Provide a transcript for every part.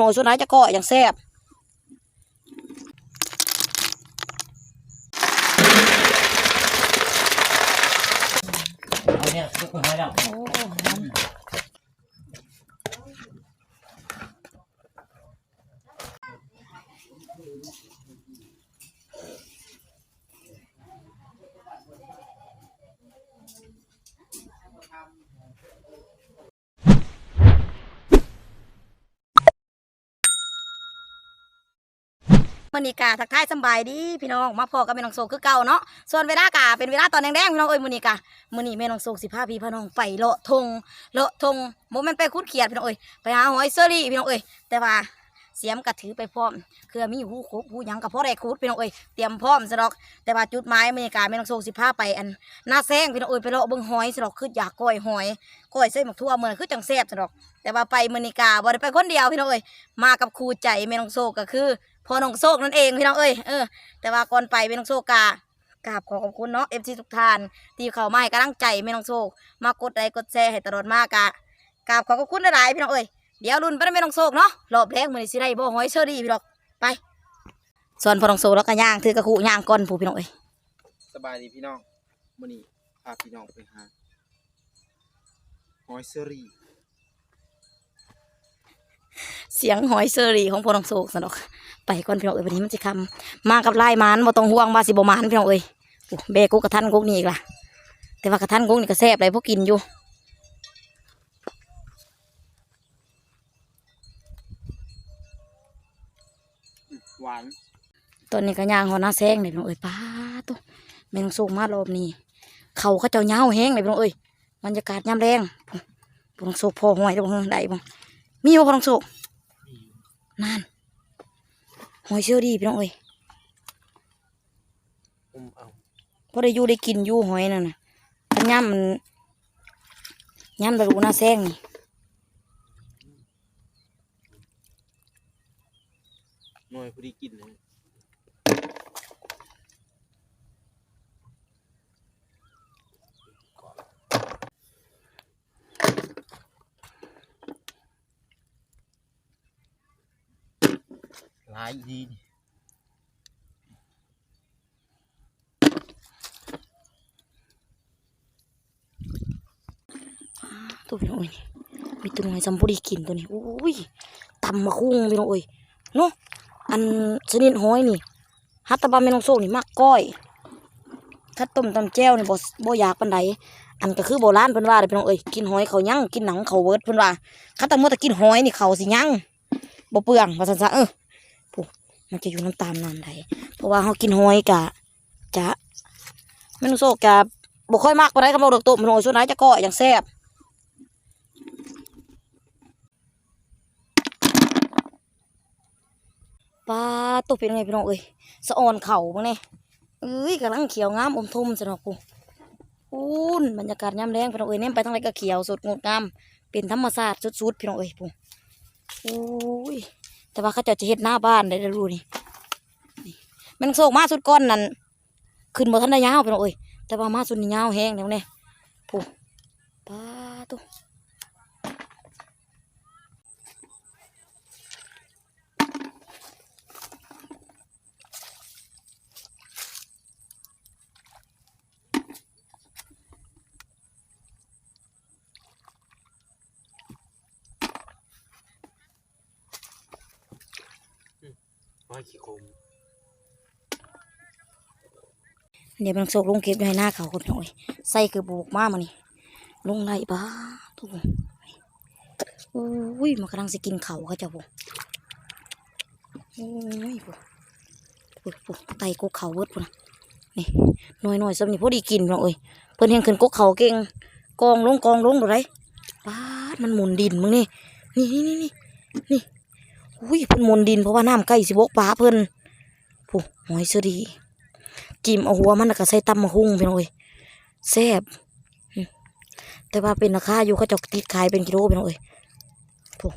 โอ้ยสุดท้นจะเกาะอย่างแซ่บ เอาเนี่ยทุกคนให้เรา โอ้ มันนี่กาทักทายสบายดีพี่น้องมาพอกับแม่น้องโซคือเก่าเนาะส่วนเวลากาเป็นเวลาตอนแดงๆพี่น้องเอ้ยมื้อนี้กามื้อนี้แม่น้องโซสิพาพี่พาน้องไปเลาะทงเลาะทงบ่แม่นไปคุดเขียดพี่น้องเอ้ยไปหาหอยเซอรี่พี่น้องเอ้ยแต่ว่าเสียมก็ถือไปพร้อมคือมีหูคกหูยังก็พอได้คุดพี่น้องเอ้ยเตรียมพร้อมซะดอก แต่ว่าจุดหมายมื้อนี้กาแม่น้องโซสิพาไปอันหน้าแซงพี่น้องเอ้ยไปเลาะเบิ่งหอยซะดอกคืออยากก้อยหอยก้อยใส่หมกทั่วเมือนั้นคือจังแซ่บซะดอก แต่ว่าไปมื้อนี้กาบ่ได้ไปคนเดียวพี่น้องเอ้ยมากับครูใจแม่น้องโซก็คือ พอน้องโซกนั่นเองพี่น้องเอ้ยเออแต่ว่าก่อนไปเป็นน้องโซกกากราบขอขอบคุณเนาะเอฟซีทุกท่าน ที่เข้ามาให้กำลังใจแม่น้องโซกมากดไลค์กดแชร์ให้ตลอดมากกะกราบขอขอบคุณหลายๆพี่น้องเอ้ยเดี๋ยวรุ่นไปแม่น้องโซกเนาะรอบแรกมือนสิได้บ่หอยเชอรี่พี่ดอกไปส่วนพอน้องโซกแล้วก็ย่างถือกระคุย่างก่อนผู้พี่น้องเอ้ยสบายดีพี่น้องมื้อนี้พาพี่น้องไปหาหอยเซอรี่ เสียงหอยเชอรี่ของพอน้องโซกสนอกไปก่อนพี่น้องเอ้ยวันนี้มันสิคำมากับลายมันบ่ต้องห่วงว่าสิบ่มานพี่น้องเอ้ยโอ้เบกุกกระทันกุกนี่อีกล่ะ แต่ว่ากระทันกุกนี่ก็แซ่บเลยพวกกินอยู่อื้อหวานตอนนี้ก็ย่างหอหน้าแซงเลยพี่น้องเอ้ยป้าตัวแม่งสูงมารอบนี้เขาเขาเจ้าเหงาแห้งเลยพี่น้องเอ้ยบรรยากาศยามแรงพวกโศกพอหอยตรงได้บ่ มีบ่พวกโศกนั่นหอยเชื่อดีพี่น้องเอ้ยอุ้มเอาพอได้อยู่ได้กินอยู่หอยนั่นน่ะอันย่ำมันย่ำตะลุหน้าแซงนี่หน่อยพอดีกินเลยายดีตัวพี่น้องเอ้ยมีตัวหอยซัมบูดีกินตัวนี้อุ้ยตำมาคุ้งพี่น้องเอ้ยเนาะอันชนิดหอยนี่ฮัตตาบาแม่น้องโซกนี่มักก้อยถ้าต้มตำแจ่วนี่บ่บ่อยากปานใดอันก็คือโบราณเพิ่นว่าเด้อพี่น้องเอ้ยกินหอยเขายังกินหนังเขาเวิร์ดเพิ่นว่าคันแต่เมื่อแต่กินหอยนี่เขาสิยังบ่เปลืองว่าซั่นซะเออ มันจะอยู่น้ำตามน้ำใดเพราะว่าเฮากินหอยกะจะแม่นองโซกจะบ่ค่อยมักไปานกับเราดอกต้มพี่น้อยส่วนไหนจะก้ออย่างแซ่บปลาตัวเป็นไงพี่น้องเอ้ยสะออนเข่าบ้างเนี่ยเอ้ยกำลังเขียวงามอมทุ่มสนอกกูอูนบรรยากาศยามแรงพี่น้องเอ้ยเนี่ยไปทางไหนก็เขียวสดงดงามเป็นธรรมชาติสุดๆพี่น้องเอ้ยปูอุ้ย แต่ว่าเขาเจะจะเฮ็ดหน้าบ้านได้รู้นี่มันโศกมาสุดก้อนนั่นขึ้นบ่ทันได้ยาวไปหน้องเอ้ยแต่ว่ามาสุดนี่ยาวแห้งแล้วเนี่ยปูปลาตุ หอยขี้โคมเดี๋ยวมันโศกลงเก็บอยู่ให้หน้าเขาคนพี่น้อยใส่คือบุกมามานี่ลงไรบ้าทุกคนอุ้ยมันกำลังสิกินเขาเขาเจ้าปูโอ้ยปุ๊ปุ๊ปุ๊ไตกกเขาเบิดปุ่นน่ะนี่หน่อยหน่อยสำนี่พอดีกินเนาะเอ้ยเพิ่นเห็นขึ้นกกเขาเก่งกองลงกองลงดูไรป้าดมันหมุนดินมึงนี่นี่นี่นี่นี่ อุ้ยเพิ่นมนดินเพราะว่าน้ำใกล้สิบกป้าเพิ่นผู้หอยเสอดี จิ้มเอาหัวมันก็ใส่ตำมะฮุ่งพี่น้องเลยแซ่บแต่ว่าเป็นราคาอยู่ก็จะติดขายเป็นกิโลพี่น้องเลยผู้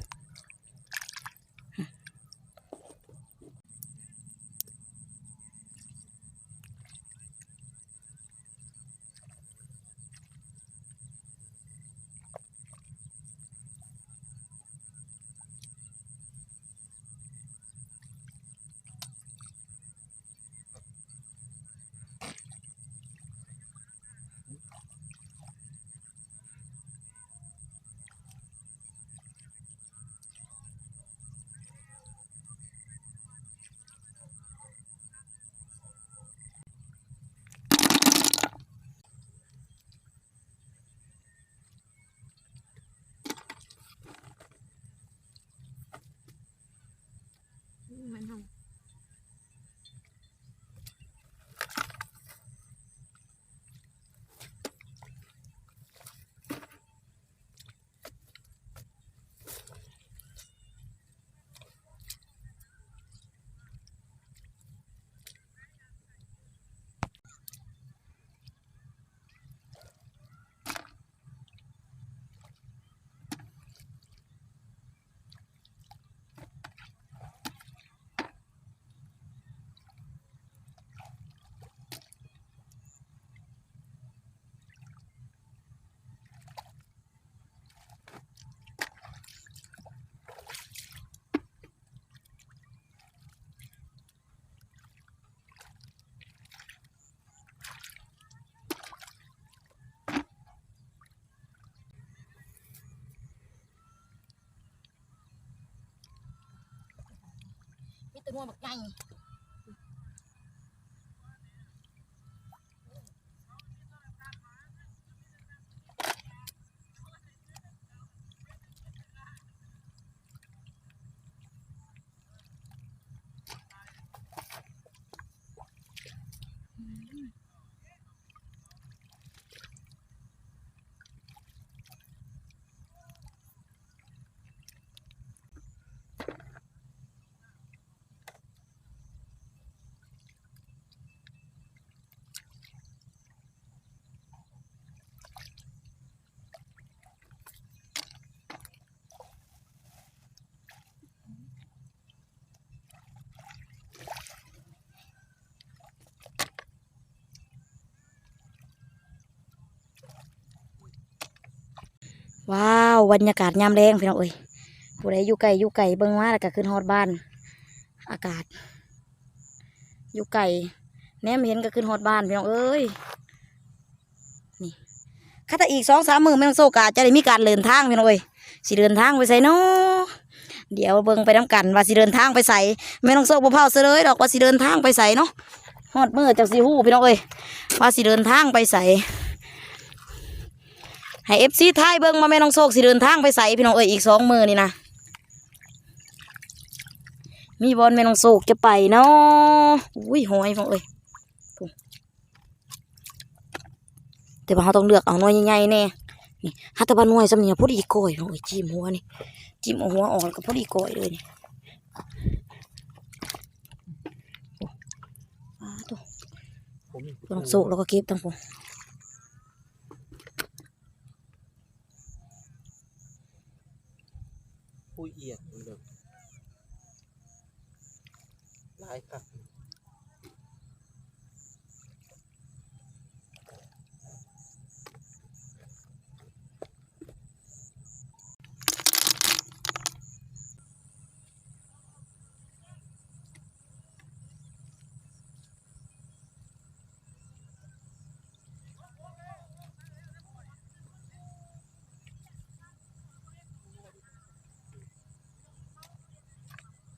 มันเฮา ตัวนัว ว้าวบรรยากาศยามแรงพี่น้องเอ้ยผู้ใดอยู่ไกลอยู่ไกลเบิ่งมาแล้วก็ขึ้นฮอดบ้าน อากาศ อยู่ไกลแนมเห็นก็ขึ้นฮอดบ้านพี่น้องเอ้ยนี่ข้าแต่อีกสองสามมือไม่ต้องโซกาจะได้มีการเดินทางพี่น้องเอ้ยสิเดินทางไปใส่เนาะเดี๋ยวเบิ่งไปน้กันว่าสิเดินทางไปใส่ไม่ต้องโซกบ่เผาเสเลยดอกว่าสิเดินทางไปใส่เนาะฮอดมือจากสิฮู้พี่น้องเอ้ยว่าสิเดินทางไปใส่ ให้เอฟซีท้ายเบิ้งมาแม่น้องโศกสิเดินทางไปใส่พี่น้องเอ้ยอีกสองมือนี่นะมีบอลแม่น้องโศกจะไปเนาะอุ้ยหอยพี่น้องเอ้ยปุ๊แต่ว่าเราต้องเลือกเอาหน่วยใหญ่ๆแน่นี่ฮัตตะบันหน่วยสำเนียงพอดีก้อยพี่น้องเอ้ยจิ้มหัวนี่ จิ้มเอาหัวออกแล้วก็พอดีก้อยเลยนี่โอ้อ้าตัวผมน้องโศกแล้วก็เก็บทั้งพ วงผู้เอียดเหมือนเดิมหลายคักบ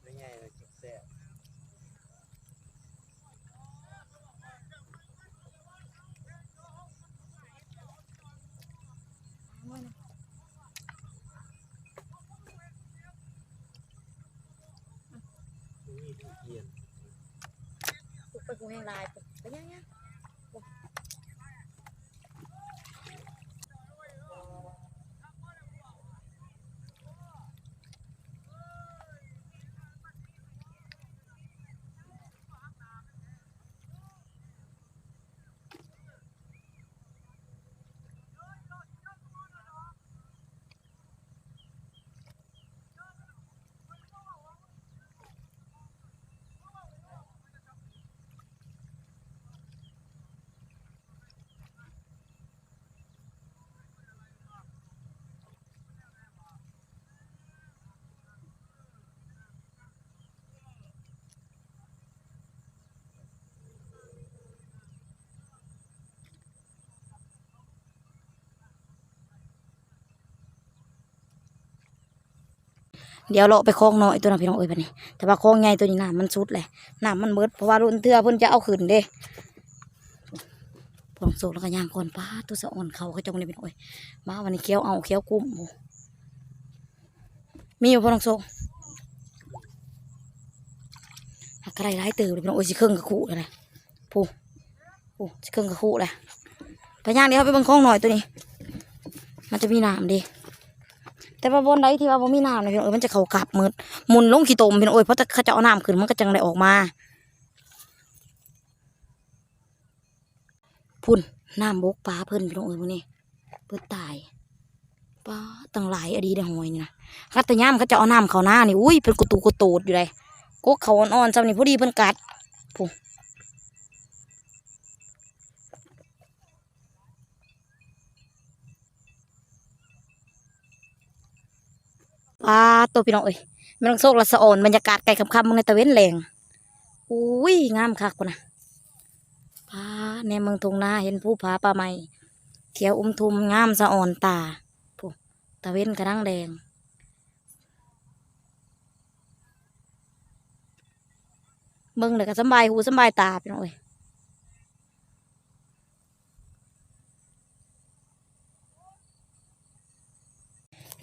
ไม่ง่ายเลยจิบแซ่บ นี่ผู้เอียดปุ๊บไปกูแห้งลายปุ๊บไปยังยัง เดี๋ยวเราไปคลองน้อยตัวน่ะพี่น้องเอ้ยบัดนี้ แต่ว่าคลองใหญ่ตัวนี้น้ำมันสุดเลยน้ำมันเบิดเพราะว่ารุ่นเทือเพิ่นจะเอาขึ้นเด้พองโซแล้วก็ย่างก่อนป้าตัวสะอ่อนเขาเขาจะมาเลยพี่น้องเอ้ยมาวันนี้เคี้ยวเอาเคี้ยวกุ้มมีอยู่พอน้องโซหักกระไรร้ายเติบเลยพี่น้องเอ้ยสิเครื่องกระคู่เลยนะผู้ผู้สิเครื่องกระคู่เลยไปย่างเดี๋ยวไปบังคลองหน่อยตัวนี้ มันจะมีน้ำดี แต่ว่าบนใดที่ว่าบ่มีน้ำนะพี่น้องเอ้ยมันจะเขากลับมืดมุนลงขี้ตมพี่น้องเอ้ยเพราะถ้าเขาจะเอาน้ำขึ้นมันก็จังได้ออกมาพุ่นน้ำบกปลาเพิ่นพี่น้องเอ้ยมื้อนี้เพิ่นตายปลาตั้งหลายอดีได้หอยนี่นะคัตยามเขาจะเอาน้ำเขาหน้านี่อุ้ยเป็นกุตูกุตูดอยู่เลยกกเขาอ่อนๆจำนี่พอดีเพิ่นกัดพุ่ ปลาตัวพี่น้องเอ้ยมันต้องโซกละสะอ่อนบรรยากาศไกลคำคำมึงในตะเว้นแรงอุ้ยงามคักพุ่นนะพาในเมืองทงนาเห็นผู้ผาป่าไม้เขียวอุ้มทุมงามสะอ่อนตาผู้ตะเว้นกระดังแดงเบิ่งเลยก็สบายหูสบายตาพี่น้องเอ้ย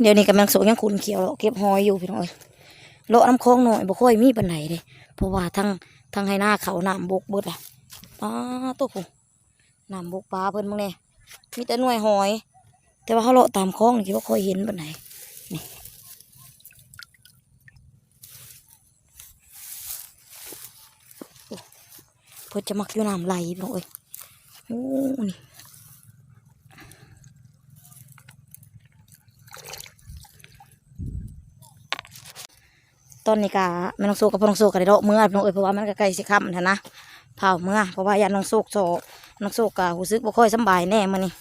เดี๋ยวนี้กำลังโสยังขุนเขียวเลาะเก็บหอยอยู่พี่น้องเอ้ยเลน้ำคลองหน่อยบ่ค่อยมีปานไหนเลยเพราะว่าทั้งทั้งให้หน้าเขาน้ำบกเบิดอะป้าตัวผู้น้ำบกปลาเพิ่นมึงเนี่ยมีแต่หน่วยหอย แต่ว่าเขาเลตามคลองนี่คิดว่าค่อยเห็นปานไหนนี่เพิ่นจะมักอยู่น้ำไหลพี่น้องเอ้ยโอ้นี่ ตอนนี้กะแม่น้องโซกับพ่อน้องโซก็ได้เลาะเมื่อพี่น้องเอ้ยเพราะว่ามันก็ใกล้สิค่ำแล้วนะเผาเมื่อเพราะว่ายาน้องโซกโซน้องโซกะรู้สึกบ่ค่อยสบายแน่มื้อนี้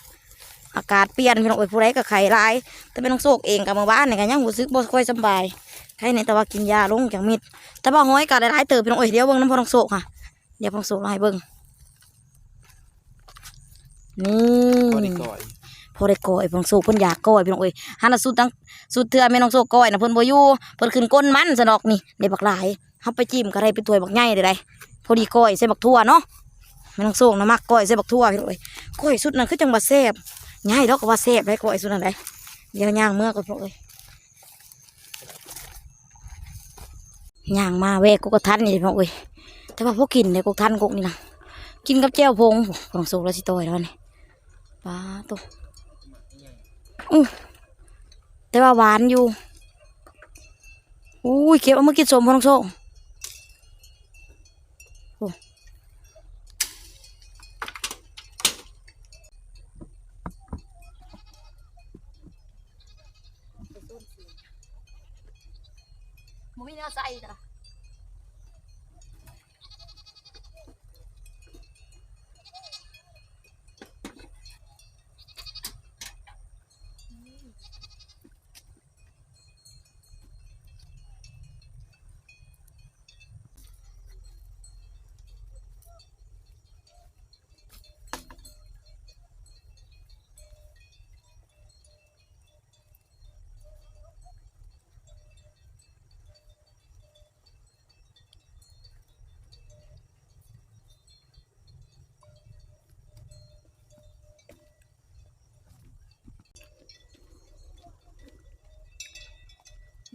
อากาศเปลี่ยนพี่น้องเอ้ยผู้ใดก็ไข้ร้าย แต่แม่น้องโซกเองกับเมื่อวานนี่ก็ยังรู้สึกบ่ค่อยสบายใครในแต่ว่ากินยาลงอย่างมิดแต่ว่ห้อยก็ได้หลายเติบพี่น้องเอ้ยเดี๋ยวเบิ่งน้ำพ่อน้องโซกค่ะเดี๋ยวพ่อน้องโซกเอาให้เบิ่งนี่ พอได้ก้อยพิ่นโซกเพิ่นอยากก้อยพี่น้องเอ้ยหันน่ะสุดตั้งสุดเทื่อแม่น้องโซกก้อยนะเพิ่นบ่อยู่เพิ่นขึ้นก้นมันซะดอกนี่ได้บักหลายเฮาไปจิ้มก็ได้เป็นถ้วยบักใหญ่ได้ได้พอดีก้อยใส่บักทั่วเนาะแม่น้องโซกนะมักก้อยใส่บักทั่วพี่น้องเอ้ยก้อยสุดนั้นคือจังว่าแซ่บง่ายดอกก็ว่าแซ่บได้ก้อยสุดนั้นได้เดี๋ยวย่างเมื่อก่อนพี่น้องเอ้ยย่างมาแวกกกทันนี่พี่น้องเอ้ยแต่ว่าพวกกินเนี่ยกกทันกกนี่นะกินกับแจ่วพงโอ้พ่อน้องโซกแล้วสิต่อยแล้วนี่ปลาตั แต่ว่าหวานอยู่ อุ้ยเก็บเอามากินสมพอน้องโซ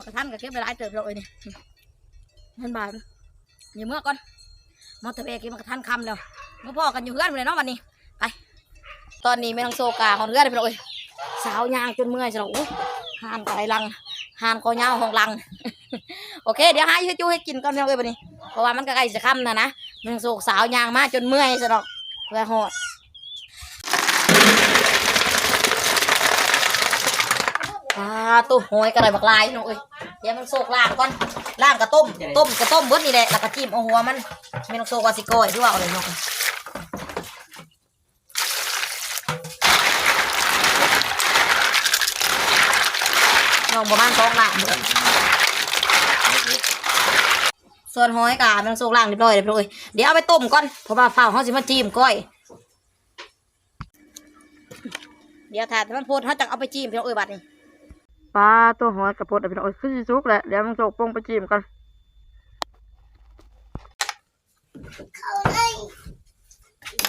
กระทันกับเก็บไปหลายเติบเลยนี่เงินบาทอย่าเมื่อก่อนมอเตอร์เบรกกินมากระทันคำแล้วเมื่อพ่อกันอยู่เพื่อนเลยเนาะวันนี้ไปตอนนี้ไม่ต้องโซกาของเพื่อนไปเลยสาวยางจนเมื่อยจะหรอกหานกอะไรลังหานกอยาวของลัง โอเค เดี๋ยวหายูจูให้กินก่อนพี่น้องเอ้ยวันนี้เพราะว่ามันก็ใกล้จะค่ำนะนะไม่ต้องโซกสาวยางมาจนเมื่อยจะหรอกเพื่อหอด ปลาตุ้หอยกระไรบักลายพี่น้องเอ้ยเดี๋ยวมันโซกล่างก่อนล่างกระต้มต้มกระต้มเบิดนี่แหละแล้วก็จิ้มเอาหัวมันไม่ต้องโซกวาสิโก้ยที่ว่าเอาเลยเนาะน้องประมาณสองล้านเดือนส่วนหอยกามันสุกล่างเรียบร้อยเรียบร้อยเดี๋ยวเอาไปต้มก่อนเพราะว่าเฝ้าเขาสิมาจิ้มก้อยเดี๋ยวถาดมันโพดเขาจะเอาไปจิ้มพี่น้องเอ้ยบัดนี้ ปลาตัวหอยกับโพดพี่น้องเอ้ยคือสิสุกแหละเดี๋ยวมันสุกปงไปจิ้มกัน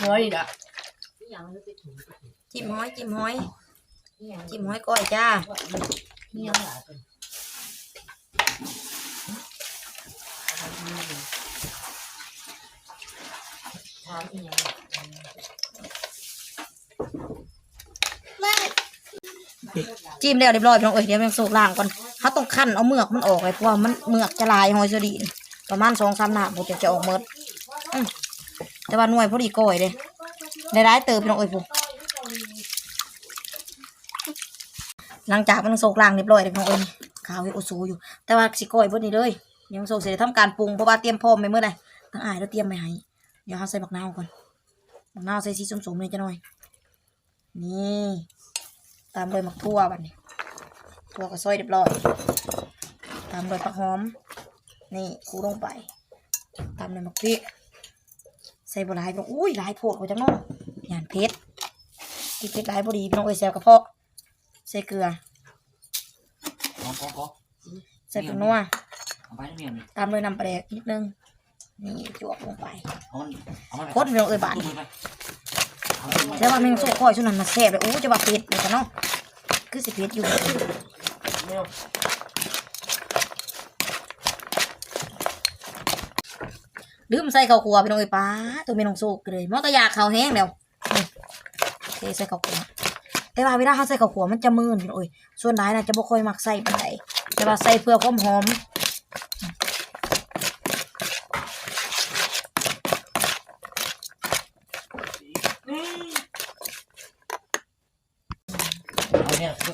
เฮ้ยด่ะจิ้มหอยจิ้มหอยจิ้มหอยก้อยจ้านี่ยังหลายคนถามอีหยัง จิ้มแล้วเรียบร้อยพี่น้องเอ้ยเดี๋ยวมันสุกล่างก่อนเขาต้องคั่นเอาเมือกมันออกเลยเพราะว่ามันเมือกจะลายหอยสดีประมาณสองสามหน้าผมจะจะออกเมดแต่ว่าหน่วยพอดีก้อยเลยได้ร้ายเติบพี่น้องเอ้ยผู้หลังจากมันโศกล่างเรียบร้อยเลยพี่น้องเอ้ยขาวเฮ็ดโอซูอยู่ แต่ว่าสิก้อยเบิดนี้เลยเดี๋ยวมันโศกเสร็จทำการปรุงเพราะว่าเตรียมพร้อมไปเมื่อใดทั้งอายแล้วเตรียมไปให้เดี๋ยวเราใส่บักนาวก่อนบักนาวใส่สีส้มๆเลยจะหน่อยนี่ ตามด้วยมักทั่วบัดนี้ทั่วก็ซอยเรียบร้อย ตามด้วยผักหอม นี่คูลงไป ตามด้วยมักพริกใส่บหลายพี่น้องอุ้ยหลายโพดกว่าจังเน้องยานเพชรกินเพชรหลายพอดีพี่น้องเอ้ยแซวกระเพาะใส่เกลือขอขอขอใส่ผงนัวเอาไปแล้วเมียนี่ตามด้วยน้ำปลาแดกนิดนึงนี่จวกลงไปเอามันเอามันโคตรเร็วเอ้ยบาดตุ้มไปเอา แต่ว่าแม่งโซ่คอยชุดนั้นมาแซ่บเลยโอ้จะว่าเผ็ดเลยกันเนาะคือสิเผ็ดอยู่ลืมใส่ข้าวคั่วพี่น้องเอ้ป้าตัวแม่น้องโซ่ก็เลยมันก็อยากข้าวแห้งแล้วเทใส่ข้าวคั่วแต่ว่าเวลาเขาใส่ข้าวคั่วมันจะมืนพี่น้องเอ้ยส่วนหลายนะจะบ่ค่อยมักใส่ปานใดแต่ว่าใส่เพื่อความหอม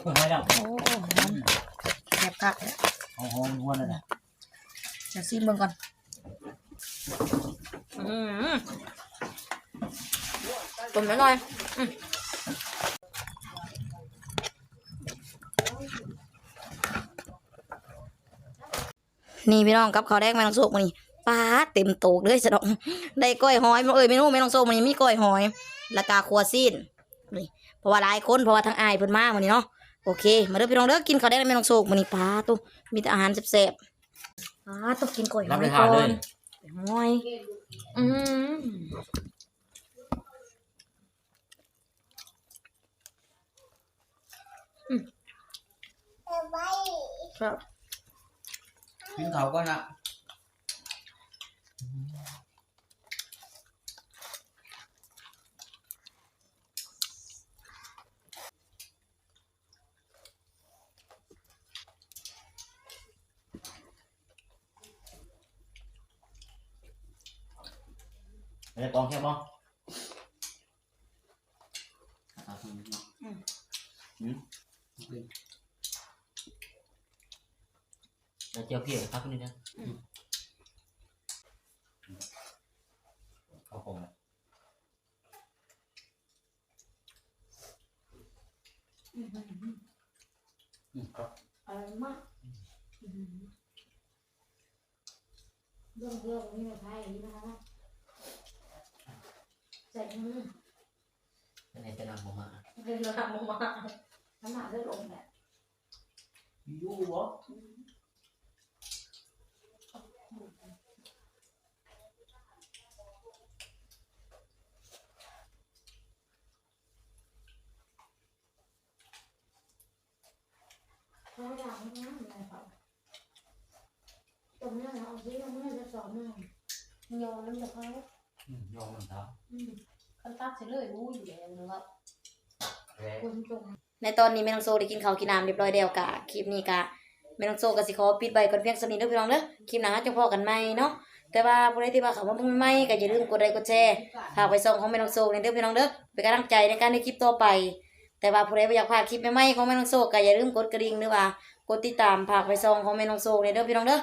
เอา เนี่ยทุกคนให้แล้วโอ้หอมแซ่บคักเลยเอาหอมนวลเลยนะเดี๋ยวซิมเบิ่งก่อนอืมต้มหน่อยๆอืมนี่พี่น้องกับข้าวแดงแม่น้องโซกมานี่ปลาเต็มโตกเลยสะดอกได้ก้อยหอยมาเอ้ยเมนูแม่น้องโซกมันมีก้อยหอยแล้วก็ครัวซีนนี่เพราะว่าหลายคนเพราะว่าทั้งอายเพิ่นมาวันนี้เนาะ โอเค มาเด้อพี่น้องเด้อกินข้าวแดงแม่น้องโซกมันนี่ปลาตู้มีแต่อาหารแซ่บๆอ่าต้องกินกล้วยหรับอเลยยทานก่เลอนยหอยอืมอืมครับกินเขาก็นะ องแค่บ้องเอาทางนี้เนาะอืมแล้วเจียวเพี้ยครับนี่นะเอาผมอะอืมครับอร่อยมากเรื่องเรื่องนี้มาไทยนี่นะคะ ใส่มือเป็นไงจะนำผมมาเรื่องรำมาน้ำหนักเลือดลงแบบอยู่บ่เขาอยากให้น้ำอะไรเปล่าตรงนี้เราเอาซิตรงนี้จะสอนหนึ่งยอมมันจะเขาอืมยอมมันครั บคันตักเฉลยรู้อยู่แล้วหรือว่าแล้วคนจงในตอนนี้แม่น้องโซได้กินข้าวกินน้ำเรียบร้อยแล้วกะคลิปนี้กะแม่น้องโซก็สิขอปิดใบก่อนเพียงสนิทเด้อพี่น้องเด้อคลิปหน้าจะพอกันใหม่เนาะแต่ว่าผู้ใดที่ว่าเขามาเพิ่งใหม่ก็อย่าลืมกดไลค์กดแชร์ฝากไปส่งของแม่น้องโซในเด้อพี่น้องเด้อเป็นกำลังใจในการในคลิปต่อไป แต่ว่าผู้ใดบ่อยากพลาดคลิปใหม่ๆของแม่น้องโซก็อย่าลืมกดกระดิ่งหรือว่ากดติดตามฝากไปส่งของแม่น้องโซในเด้อพี่น้องเด้อ